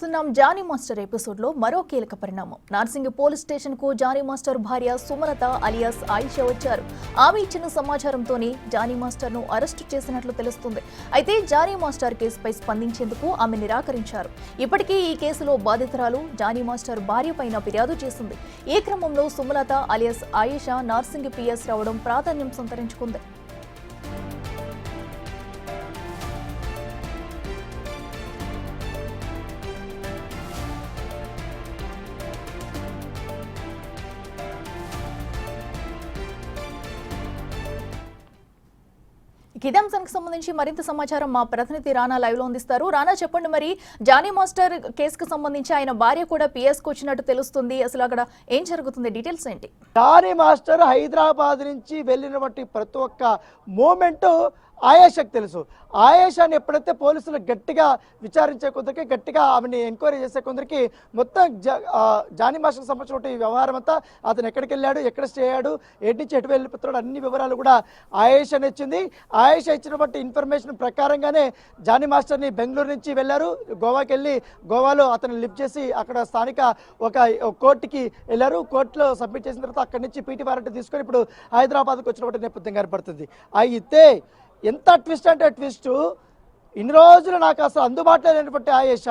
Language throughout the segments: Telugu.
సున్నాం జానీ మాస్టర్ ఎపిసోడ్లో మరో కీలక పరిణామం. నార్సింగ్ పోలీస్ స్టేషన్కు జానీ మాస్టర్ భార్య సుమలత అలియాస్ ఆయిషా వచ్చారు. ఆమె ఇచ్చిన సమాచారంతోనే జానీ మాస్టర్ను అరెస్టు చేసినట్లు తెలుస్తుంది. అయితే జానీ మాస్టర్ కేసుపై స్పందించేందుకు ఆమె నిరాకరించారు. ఇప్పటికే ఈ కేసులో బాధితురాలు జానీ మాస్టర్ భార్య పైన ఫిర్యాదు చేసింది. ఈ క్రమంలో సుమలత అలియాస్ ఆయిషా నార్సింగ్ పిఎస్ రావడం ప్రాధాన్యం సంతరించుకుంది. ఇదే అంశానికి సంబంధించి మరింత సమాచారం మా ప్రతినిధి రానా లైవ్లో అందిస్తారు. రానా చెప్పండి మరి జానీ మాస్టర్ కేసుకు సంబంధించి ఆయన భార్య కూడా పిఎస్కు వచ్చినట్టు తెలుస్తుంది. అసలు అక్కడ ఏం జరుగుతుంది? డీటెయిల్స్ ఏంటి? జానీ మాస్టర్ హైదరాబాద్ నుంచి వెళ్ళినటువంటి ప్రతి ఒక్క మూమెంట్ ఆయేషకు తెలుసు. ఆయేషాని ఎప్పుడైతే పోలీసులు గట్టిగా విచారించే కొందరికి గట్టిగా ఆమెని ఎంక్వైరీ చేసే కొందరికి మొత్తం జానీ మాస్టర్కి సంబంధించిన వ్యవహారం అంతా అతను ఎక్కడికి వెళ్ళాడు ఎక్కడ స్టే అయ్యాడు ఎటు నుంచి ఎటు వెళ్ళిపోతున్నాడు అన్ని వివరాలు కూడా ఆయేష్ అని ఇచ్చింది. ఆయేష ఇచ్చినటువంటి ఇన్ఫర్మేషన్ ప్రకారంగానే జానీ మాస్టర్ని బెంగళూరు నుంచి వెళ్ళారు. గోవాకి వెళ్ళి గోవాలో అతను లిఫ్ట్ చేసి అక్కడ స్థానిక ఒక కోర్టుకి వెళ్ళారు. కోర్టులో సబ్మిట్ చేసిన తర్వాత అక్కడి నుంచి పీటీ వారెంట్ తీసుకొని ఇప్పుడు హైదరాబాద్కి వచ్చినటువంటి నేపథ్యం కనపడుతుంది అయితే ఎంత ట్విస్ట్ అంటే ట్విస్ట్ ఇన్ని రోజులు నాకు అసలు అందుబాటులో లేనటువంటి ఆయేష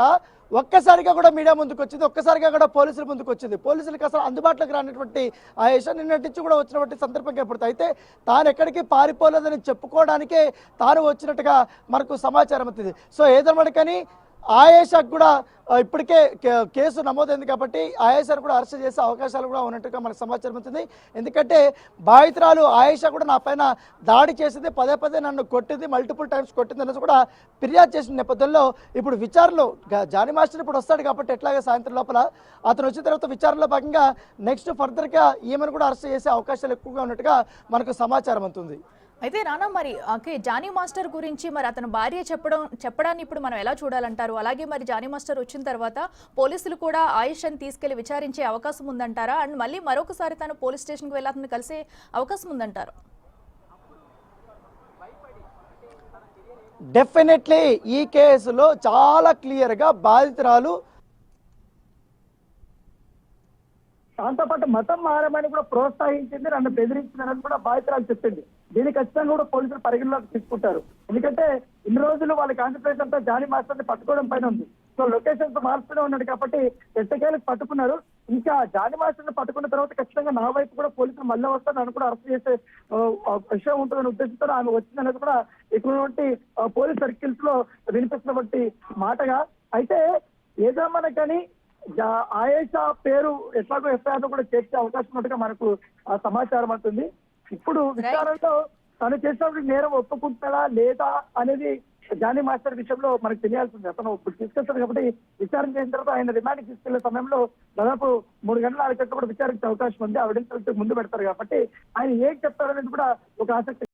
ఒక్కసారిగా కూడా మీడియా ముందుకు వచ్చింది ఒక్కసారిగా కూడా పోలీసుల ముందుకు వచ్చింది. పోలీసులకు అసలు అందుబాటులోకి రానటువంటి ఆయేష నిన్నటి నుంచి కూడా వచ్చినటువంటి సందర్భంగా ఏర్పడుతుంది. అయితే తాను ఎక్కడికి పారిపోలేదని చెప్పుకోవడానికే తాను వచ్చినట్టుగా మనకు సమాచారం అవుతుంది సో ఏదన్నమాటకని ఆయేషకు కూడా ఇప్పటికే కే- కేసు నమోదైంది కాబట్టి ఆయేషాను కూడా అరెస్ట్ చేసే అవకాశాలు కూడా ఉన్నట్టుగా మనకు సమాచారం అవుతుంది ఎందుకంటే బాధితురాలు ఆయేషా కూడా నా పైన దాడి చేసింది పదే పదే నన్ను కొట్టింది మల్టిపుల్ టైమ్స్ కొట్టింది అనేసి కూడా ఫిర్యాదు చేసిన నేపథ్యంలో ఇప్పుడు విచారణలో జాని జానీ మాస్టర్ ఇప్పుడు వస్తాడు కాబట్టి ఎట్లాగే సాయంత్రం లోపల అతను వచ్చిన తర్వాత విచారణలో భాగంగా నెక్స్ట్ ఫర్దర్గా ఈమెను కూడా అరెస్ట్ చేసే అవకాశాలు ఎక్కువగా ఉన్నట్టుగా మనకు సమాచారం అవుతుంది అయితే రానా మరి ఓకే జానీ మాస్టర్ గురించి మరి అతని భార్య చెప్పడం చెప్పడాన్ని ఇప్పుడు మనం ఎలా చూడాలంటారు? అలాగే మరి జానీ మాస్టర్ వచ్చిన తర్వాత పోలీసులు కూడా ఆయుష్ని తీసుకెళ్ళి విచారించే అవకాశం ఉందంటారా? అండ్ మళ్ళీ మరొకసారి తను పోలీస్ స్టేషన్కి వెళ్ళి అతను కలిసే అవకాశం ఉందంటారు? డెఫినెట్లీ ఈ కేసులో చాలా క్లియర్గా బాధితురాలు దాంతోపాటు మతం మారమని కూడా ప్రోత్సహించింది నన్ను బెదిరించిందని కూడా బాధితురాలు చెప్పింది. దీన్ని ఖచ్చితంగా కూడా పోలీసులు పరిగణలోకి తీసుకుంటారు. ఎందుకంటే ఇన్ని రోజులు వాళ్ళ కాన్సన్ట్రేషన్ అంతా జానీ మాస్టర్ని పట్టుకోవడం పైన ఉంది. సో లొకేషన్స్ మారుస్తూనే ఉన్నాడు కాబట్టి ఎట్టకేలకు పట్టుకున్నారు. ఇంకా జానీ మాస్టర్ని పట్టుకున్న తర్వాత ఖచ్చితంగా నా వైపు కూడా పోలీసులు మళ్ళీ వస్తారు. నన్ను కూడా అరెస్ట్ చేసే విషయం ఉంటుందని ఉద్దేశంతో ఆమె వచ్చిందనేది కూడా ఇక్కడ పోలీస్ సర్కిల్స్లో వినిపిస్తున్నటువంటి మాటగా. అయితే ఏదో మనకని ఆయేషా పేరు ఎట్లాగో ఎఫ్ఐఆర్ కూడా చేర్చే అవకాశం ఉన్నట్టుగా మనకు ఆ సమాచారం అవుతుంది ఇప్పుడు విచారణలో తను చేసినటువంటి నేరం ఒప్పుకుంటాడా లేదా అనేది జానీ మాస్టర్ విషయంలో మనకు తెలియాల్సింది. అతను ఇప్పుడు తీసుకొస్తాడు కాబట్టి విచారణ చేసిన తర్వాత ఆయన రిమాండ్ తీసుకెళ్ళే సమయంలో దాదాపు మూడు గంటల నాలుగు గంటలు కూడా విచారించే అవకాశం ఉంది. ఎవిడెన్స్ ముందు పెడతారు కాబట్టి ఆయన ఏం చెప్తారనేది కూడా ఒక ఆసక్తి